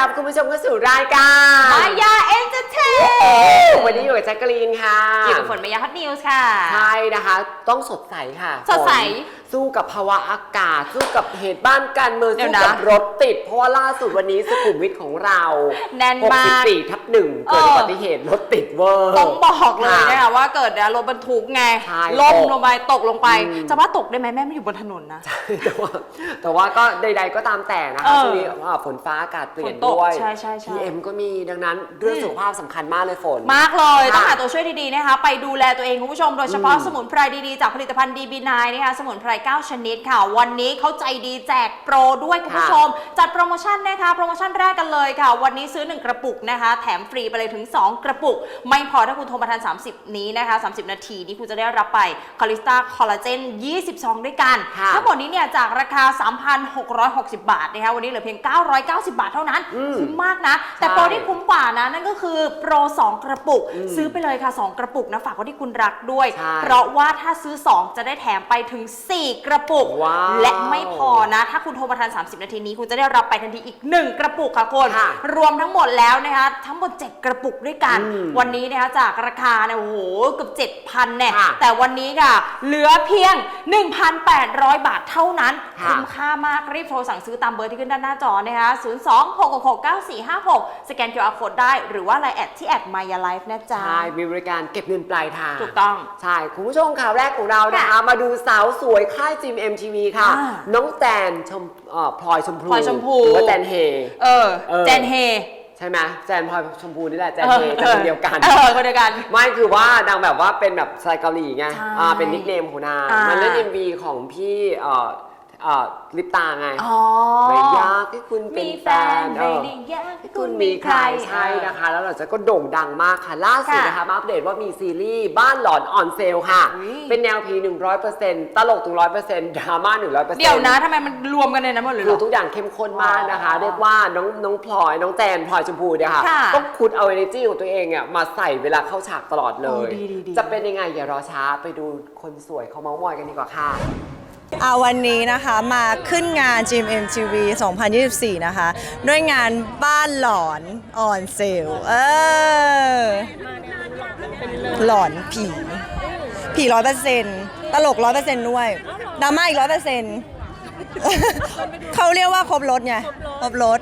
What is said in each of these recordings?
รับคุณผู้ชมเข้าสู่รายการมายาเอ็นเตอร์เทนวันนี้อยู่กับแจ็คกะลีนค่ะอยู่กับฝนมายาฮัตนิวส์ค่ะ ใช่นะคะ ต้องสดใสค่ะ สดใสฝนสู้กับภาวะอากาศ สู้กับเหตุบ้านการเมืองเดี๋ยสู้วนะกับรถติด เพราะว่าล่าสุดวันนี้สุขุมวิทของเราแน่นมาก64ทับหนึ่งเกิดเอออุบัติเหตุรถติดเวอร์ ต้องบอกเลยค่ะนะคะว่าเกิดรถบรรทุกไงใช่ล่มตกลงไปตกลงไปอืมจะว่าตกได้ไหมแม่ไม่อยู่บนถนนนะ แต่ว่าแต่ว่าก็ใดๆก็ตามแต่นะเอคะอช่วงนี้อ่าฝนฟ้าอากาศเปลี่ยนฝนตกด้วยใช่ใช่ใช่ PM ก็มีดังนั้นเรื่องสุขภาพสำคัญมากเลยฝน มากเลยค่ะต้องหาตัวช่วยดีๆนะคะ ไปดูแลตัวเองคุณผู้ชมโดยเฉพาะอืมสมุนไพรดีๆ จากผลิตภัณฑ์ DB9 นะคะสมุนไพร 9 ชนิดค่ะ วันนี้เขาใจดีแจกโปรด้วยคุณผู้ชม จัดโปรโมชั่นนะคะ โปรโมชั่นแรกกันเลยค่ะ วันนี้ซื้อ 1 กระปุกนะคะ แถมฟรีไปเลยถึง 2 กระปุก ไม่พอถ้าคุณโทรมาทัน 30 นี้นะคะ 30 นาทีนี้คุณจะได้รับไปคอลิสตาคอลลาเจน20ซองด้วยกันค่ะ ทั้งหมดนี้เนี่ยจากราคา 3,660 บาทนะคะวันนี้เหลือเพียง 990 บาทเท่านั้น อืมคุ้มมากนะ แต่ใช่โปรที่คุ้มกว่านะ นั่นก็คือโปร 2 กระปุก ซื้อไปเลยค่ะ 2 กระปุกนะฝากไว้ที่คุณรักด้วยใช่เพราะว่าถ้าซื้อ 2 จะได้แถมไปถึง 4 กระปุกว้าวและไม่พอนะ ถ้าคุณโทรมาทัน 30 นาทีนี้ คุณจะได้รับไปทันทีอีก 1 กระปุกค่ะคุณค่ะรวมทั้งหมดแล้วนะคะทั้งหมด 7 กระปุกด้วยกันอืมวันนี้นะคะจากราคาเนี่ยโอ้โหเกือบ7,000เนี่ยค่ะแต่วันนี้ค่ะเหลือเพียง 1,800 บาทเท่านั้นค่ะคุ้มค่ามากรีบโทรสั่งซื้อตามเบอร์ที่ขึ้นด้านหน้าจอนะคะ0 2 6 6 6 9 4 5 6 สแกน QR Code ได้ หรือว่าไลน์แอดที่แอด Maya Life นะจ๊ะ ใช่มีบริการเก็บเงินปลายทางถูกต้อง ใช่คุณผู้ชมข่าวแรกของเรานะคะค่ะมาดูสาวสวยค่ายจิม MTV ค่ะ อ่า น้องแจนชมเอ่อพลอยชมพูพลอยชมพู หรือว่าแจนเฮ เออ เออ แจนเฮใช่ไหมแจนพลอยชมพูนี่แหละแจนเฮจะคนเดียวกัน เออคนเดียวกัน ไม่คือว่านางแบบว่าเป็นแบบสไตล์เกาหลีไงใช่อ่าเป็นนิกเนมของนาง อ่ามัมันเล่น MV ของพี่เอ่อ เอ่อลิปตาไงอ๋อไม่อยากให้คุณเป็นมีแฟแฟนนเอไม่อ ได้อยากให้คุคุณณมีมีใคใครรใช่นะคะ แล้วหลังจากก็โด่งดังมากค่ะ ล่าสุดค่ะนะคะมาอัปเดตว่ามีซีรีส์บ้านหลอนออนเซลค่ะอุ๊ยเป็นแนวพี100%ตลกถึง100%ดราม่า 100%เดี๋ยวนะทำไมมันรวมกันในนั้นหมดเลยเหรคือ อทุกอย่างเข้มข้นมากนะคะอ๋อเรียกว่าน้องน้องพลอยน้องแจนพลอยชมพูเนี่ยค่ะค่ะต้องขุดเอา energy ของตัวเองอะมาใส่เวลาเข้าฉากตลอดเลย โอ้ดีดีดี จะเป็นยังไงอย่ารอช้าไปดูคนสวยเขาเมาส์มอยกันดีกว่าค่ะเอาวันนี้นะคะมาขึ้นงาน GMMTV 2024 นะคะ ด้วยงานบ้านหลอนออนเซลเออหลอนผี ผีร้อยเปอร์เซ็นต์ตลกร้อยเปอร์เซ็นต์ด้วยดราม่าอีกร้อยเปอร์เซ็นต์เขาเรียกว่าครบรถไงครบรถ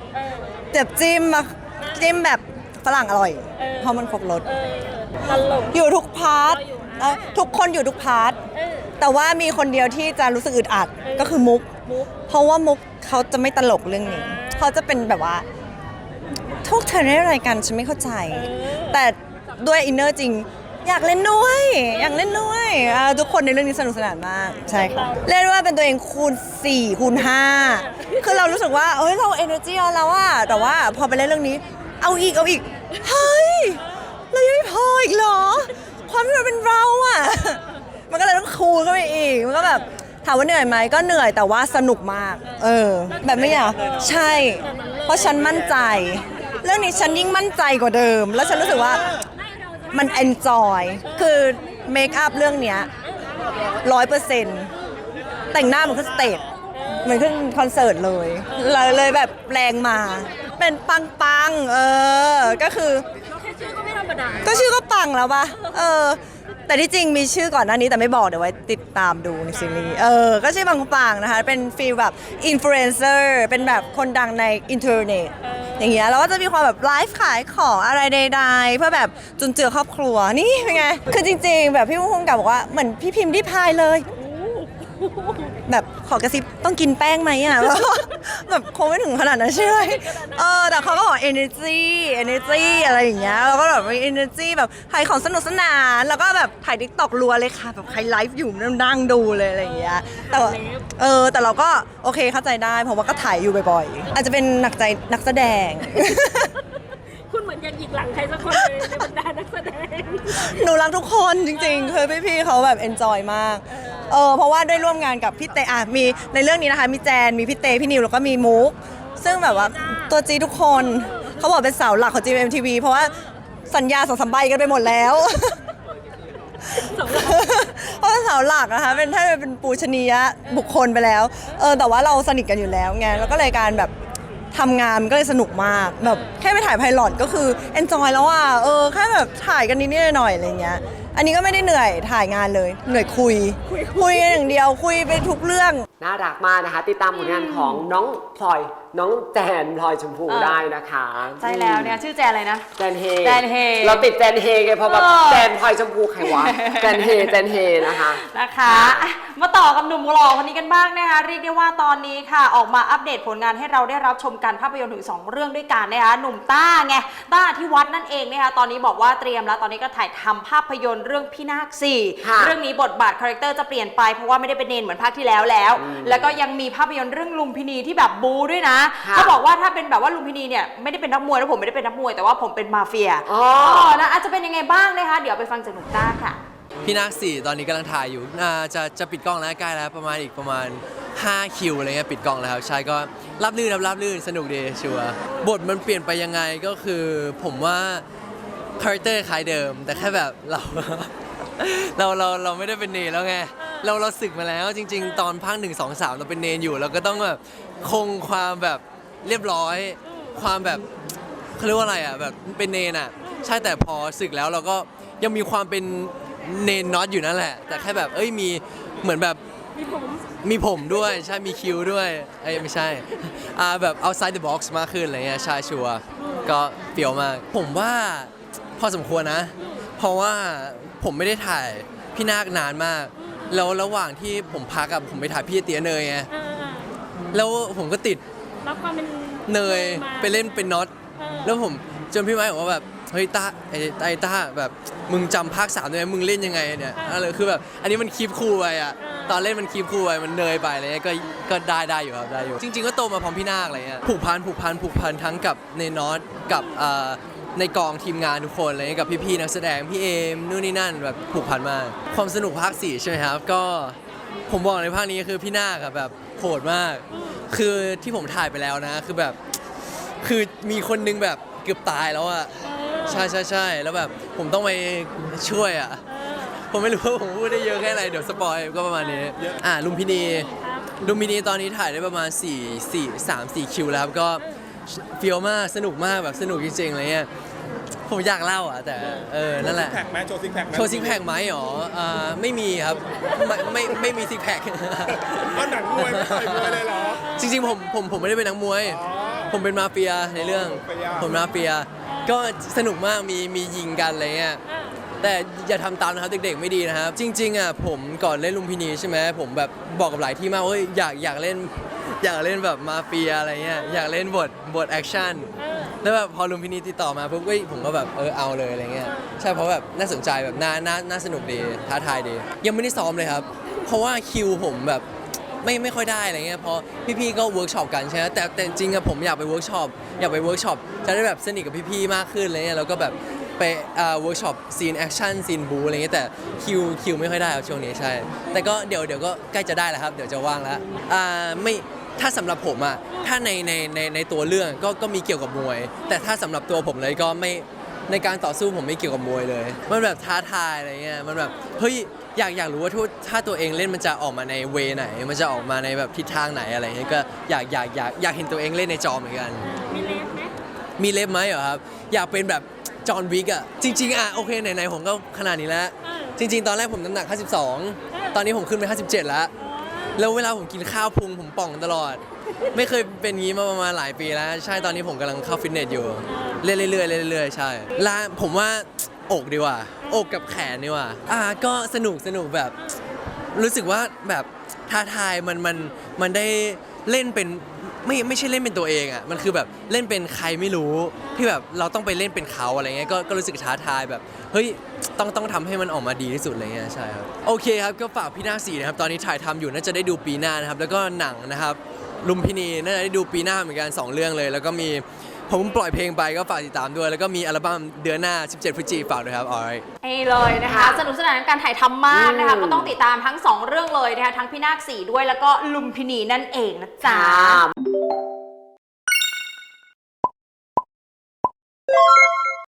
เจ็บจิ้มมาจิ้มแบบฝรั่งอร่อย เพราะมันครบรถอยู่ทุกพาร์ทเอ่อทุกคนอยู่ทุกพาร์ท แต่ว่ามีคนเดียวที่จะรู้สึกอึดอัดก็คือมุก เพราะว่ามุกเขาจะไม่ตลกเรื่องนี้ เขาจะเป็นแบบว่าทุกเธอได้อะไรกันฉันไม่เข้าใจ แต่ด้วยอินเนอร์จริง อยากเล่นด้วยอยากเล่นด้วยอ่าทุกคนในเรื่องนี้สนุกสนานมาก ใช่ค่ะเล่นว่าเป็นตัวเองคูณ4คูณ5คือเรารู้สึกว่าเอ้ยเราเอเนอร์จีเอาแล้วอะแต่ว่าพอไปเล่นเรื่องนี้ เอาอีกเอาอีกเฮ้ยเรายังไม่พออีกเหรอ ความที่เราเป็นเราอะ มันก็เลยต้องคูณเข้าไปอีก มันก็แบบถามว่าเหนื่อยไหมก็เหนื่อยแต่ว่าสนุกมาก เออ แบบไม่อยากใช่ เพราะฉันมั่นใจ เรื่องนี้ฉันยิ่งมั่นใจกว่าเดิม แล้วฉันรู้สึกว่ามัน enjoy คือเมคอัพเรื่องเนี้ยร้อยเปอร์เซ็นต์แต่งหน้าเหมือนขึ้นสเตจเหมือนขึ้นคอนเสิร์ตเลยเลยเลยแบบแรงมา เป็นปังปังๆเออ ก็คือก็ชื่อก็ปังแล้วปะเออ แต่ที่จริงมีชื่อก่อนหน้านี้แต่ไม่บอกเดี๋ยวไว้ติดตามดูในซีรีส์เออ ก็ชื่อบางปางนะคะ เป็นฟีลแบบอินฟลูเอนเซอร์เป็นแบบคนดังในอินเทอร์เน็ตอย่างเงี้ยแล้วก็จะมีความแบบไลฟ์ขายของอะไรใดๆ เพื่อแบบจุนเจือครอบครัวนี่เป็นไง คือจริง ๆ แบบพี่พุ่งกับบอกว่าเหมือนพี่พิมพ์ที่พายเลย แบบขอกระซิบต้องกินแป้งไหมอะ แบบคงไม่ถึงขนาดนั้นใช่ไหมเออแต่เขาก็บอก energy energy อะไรอย่างเงี้ยแล้วก็แบบมี energy แบบขายของสนุกสนาน แล้วก็แบบถ่ายทิกตอกรัวเลยค่ะ แบบใครไลฟ์อยู่นั่งดูเลยอะไรอย่างเงี้ยแต่ว่าเออแต่เราก็โอเคเข้าใจได้เพราะว่าก็ถ่ายอยู่บ่อยๆ อาจจะเป็นหนักใจนักแสดง คุณเหมือนอยากหยิกหลังใครสักคนเลยในบรรดานักแสดง หนูรักทุกคนจริงๆคือพี่ๆเขาแบบเอนจอยมาก เออเพราะว่าได้ร่วมงานกับพี่เตอะมีในเรื่องนี้นะคะ มีแจนมีพี่เตพี่นิวแล้วก็มีมุก ซึ่งแบบว่าตัวจีทุกคนเขาบอกเป็นเสาหลักของ GMMTV เพราะว่าสัญญาสองสามใบกันไปหมดแล้ว เพราะเป็นเสาหลักนะคะเป็นถ้าเป็นปูชนียบุคคลไปแล้วเออแต่ว่าเราสนิทกันอยู่แล้วไงแล้วก็เลยการแบบทำงานมันก็เลยสนุกมากแบบแค่ไปถ่ายไพลอตก็คือเอนจอยแล้วอะเออแค่แบบถ่ายกันนิดๆหน่อยๆอะไรเงี้ย อันนี้ก็ไม่ได้เหนื่อยถ่ายงานเลย เหนื่อยคุย คุยกันอย่างเดียวคุยไปทุกเรื่อง น่ารักมากนะคะ ติดตามผลงานของน้องพลอยน้องแจนพลอยชมพูเออ ได้นะคะใช่แล้วเนี่ยชื่อแจนอะไรนะ แจนเฮแจนเฮเราติดแจนเฮไงเพราะแบบเออ แจนพลอยชมพูใครวะแจนเฮแจนเฮนะคะ นะคะอะมาต่อกับหนุ่มหล่อคนนี้กันบ้างนะคะเรียกได้ว่าตอนนี้ค่ะ ออกมาอัปเดตผลงานให้เราได้รับชมกันภาพยนตร์ถึง 2 เรื่องด้วยกันนะคะหนุ่มต้าไงต้าที่วัดนั่นเองนะคะตอนนี้บอกว่าเตรียมแล้วตอนนี้ก็ถ่ายทำภาพยนตร์เรื่องพี่นาคสี่ค่ะ เรื่องนี้บทบาทคาแรคเตอร์จะเปลี่ยนไปเพราะว่าไม่ได้เป็นเนนเหมือนภาคที่แล้วแล้ว แล้วก็ยังมีภาพยนตร์เรื่องลุมพินีที่แบบบูด้วยนะค่ะเขาบอกว่าถ้าเป็นแบบว่าลุมพินีเนี่ยไม่ได้เป็นนักมวยแล้วผมไม่ได้เป็นนักมวยแต่ว่าผมเป็นมาเฟียอ๋อ นะอาจจะเป็นยังไงบ้างนะคะ เดี๋ยวไปฟังจากหนุ่มต้าค่ะ พี่นาคสี่ตอนนี้กำลังถ่ายอยู่อ่าจะจะปิดกล้องแล้วใกล้แล้วประมาณอีกประมาณ 5 คิวอะไรเงี้ยปิดกล้องแล้วครับใช่ก็รับลื่นครับรับลื่นสนุกดีชัวร์บทมันเปลี่ยนไปยังไงก็คือผมว่าคาแรคเตอร์คล้ายเดิม แต่แค่แบบเรา เราเราเราไม่ได้เป็นเนนแล้วไง เราเราศึกมาแล้วจริง ๆ ตอนภาคหนึ่งสองสามเราเป็นเนนอยู่ เราก็ต้องแบบคงความแบบเรียบร้อย ความแบบเขาเรียกว่าอะไรอะแบบเป็นเนนอะ ใช่แต่พอศึกแล้วเราก็ยังมีความเป็นเนนน็อตอยู่นั่นแหละ แต่แค่แบบเอ้ยมีเหมือนแบบมีผมมีผมด้วยใช่มีคิวด้วยเอ้ยไม่ใช่อ่าแบบ outside the box มากขึ้นอะไรเงี้ยใช่ชัวร์ก็เปรียวมาก ผมว่าพอสมควรนะ เพราะว่าผมไม่ได้ถ่ายพี่นาคนานมาก แล้วระหว่างที่ผมพักกับผมไปถ่ายพี่เตียเนยไงเออแล้วผมก็ติดรับความเป็นเนยมาไปเล่นเป็นน็อตเออแล้วผมจนพี่ไม้บอกว่าแบบเฮ้ยต้าไอ้ไอ้ต้าแบบมึงจำภาคสามได้ไหมมึงเล่นยังไงเนี่ยอะไรคือแบบอันนี้มันคีบคู่ไปอะตอนเล่นมันคีบคู่ไปมันเนยไปอะไรเงี้ยก็ก็ได้ได้อยู่ครับได้อยู่ จริง ๆ ก็โตมาพร้อมพี่นาคอะไรเงี้ยผูกพันผูกพันผูกพันทั้งกับในนอตกับเอ่อ ในกองทีมงานทุกคนอะไรเงี้ยกับพี่ๆนักแสดงพี่เอมนู่นนี่นั่นแบบผูกพันมากความสนุกภาคสี่ใช่ไหมครับ ก็ผมบอกในภาคนี้คือพี่นาคอะแบบโหดมาก คือที่ผมถ่ายไปแล้วนะ คือแบบ คือมีคนนึงแบบเกือบตายแล้วอะใช่ใช่ใช่แล้วแบบผมต้องไปช่วยอะผมไม่รู้ว่าผมพูดได้เยอะแค่ไหนเดี๋ยวสปอยก็ประมาณนี้อ่าลุมพินีลุมพินีตอนนี้ถ่ายได้ประมาณ4 4 3 4คิวแล้วครับก็ เฟียวมากสนุกมากแบบสนุกจริงๆอะไรเงี้ยผมอยากเล่าอะแต่เออนั่นแหละ แพคไหมโชว์ซิกแพคไหมโชว์ซิกแพคไหมหรออ่าไม่มีครับไม่ไม่ไม่มีซิกแพค ก็หนังมวยไม่ต่อยมวยเลยเหรอ จริงๆผมผมผมไม่ได้เป็นนักมวย อ๋อผมเป็นมาเฟียในเรื่อง มาเฟีย ผมมาเฟีย ก็สนุกมากมีมียิงกันอะไรเงี้ย แต่อย่าทำตามนะครับเด็กๆไม่ดีนะครับ จริงๆอะผมก่อนเล่นลุมพินีใช่ไหมผมแบบบอกกับหลายที่มากว่าเฮ้ยอยากอยากเล่นอยากเล่นแบบมาเฟียอะไรเงี้ยอยากเล่นบทบทแอคชั่นแล้วแบบพอลุมพินีติดต่อมาปุ๊บเฮ้ยผมก็แบบเออเอาเลยอะไรเงี้ยใช่เพราะแบบน่าสนใจแบบน่าน่าน่าสนุกดีท้าทายดี ยังไม่ได้ซ้อมเลยครับ เพราะว่าคิวผมแบบไม่ไม่ค่อยได้อะไรเงี้ยเพราะพี่ๆก็เวิร์กช็อปกันใช่ไหมแต่แต่จริงอะผมอยากไปเวิร์กช็อปอยากไปเวิร์กช็อปจะได้แบบสนิทกับพี่ๆมากขึ้นอะไรเงี้ยแล้วก็แบบ ไปเอ่อเวิร์กช็อปซีนแอคชั่นซีนบูอะไรเงี้ยแต่คิวคิวไม่ค่อยได้ครับช่วงนี้ใช่ แต่ก็เดี๋ยวเดี๋ยวก็ใกล้จะได้แล้วครับ เดี๋ยวจะว่างแล้วอ่าไม่ถ้าสำหรับผมอะถ้าในในในในตัวเรื่องก็ก็มีเกี่ยวกับมวย แต่ถ้าสำหรับตัวผมเลยก็ไม่ในการต่อสู้ผมไม่เกี่ยวกับมวยเลย มันแบบท้าทายอะไรเงี้ยมันแบบเฮ้ยอยากอยากรู้ว่าถ้าถ้าตัวเองเล่นมันจะออกมาในเวไหน มันจะออกมาในแบบทิศทางไหนอะไรเงี้ยก็อยากอยากอยากอยากเห็นตัวเองเล่นในจอเหมือนกัน มีเลฟไหมมีเล็บไหมเหรอครับ อยากเป็นแบบ จอห์นวิกอะจริง ๆอะโอเค ไหน ๆ ผมก็ขนาดนี้แล้วเออจริง ๆ ตอนแรกผมน้ำหนัก 52 ตอนนี้ผมขึ้นไป 57 แล้ว แล้วเวลาผมกินข้าวพุงผมป่องตลอด ไม่เคยเป็นงี้มาประมาณหลายปีแล้ว ใช่ตอนนี้ผมกำลังเข้าฟิตเนสอยู่ เรื่อยๆเรื่อยๆเรื่อยๆใช่และผมว่า อกดีกว่า อกกับแขนดีกว่า อ่าก็สนุกสนุกแบบ รู้สึกว่าแบบท้าทายมันมันมันได้เล่นเป็น ไม่ไม่ใช่เล่นเป็นตัวเองอะมันคือแบบเล่นเป็นใครไม่รู้ที่แบบเราต้องไปเล่นเป็นเขาอะไรเงี้ยก็ก็รู้สึกท้าทายแบบเฮ้ยต้องต้องทำให้มันออกมาดีที่สุดอะไรเงี้ยใช่ครับโอเคครับก็ฝากพี่นาสีนะครับตอนนี้ถ่ายทำอยู่น่าจะได้ดูปีหน้านะครับแล้วก็หนังนะครับลุมพินีน่าจะได้ดูปีหน้าเหมือนกันสองเรื่องเลย แล้วก็มี ผมปล่อยเพลงไปก็ฝากติดตามด้วย แล้วก็มีอัลบั้มเดือนหน้า 17 พฤศจิกายนฝากด้วยครับ alright นี่เลยนะคะ สนุกสนานกับการถ่ายทำมากนะคะอืมก็ต้องติดตามทั้ง 2 เรื่องเลยนะคะ ทั้งพี่นาคสีด้วยแล้วก็ลุมพินีนั่นเองนะจ๊ะค่ะ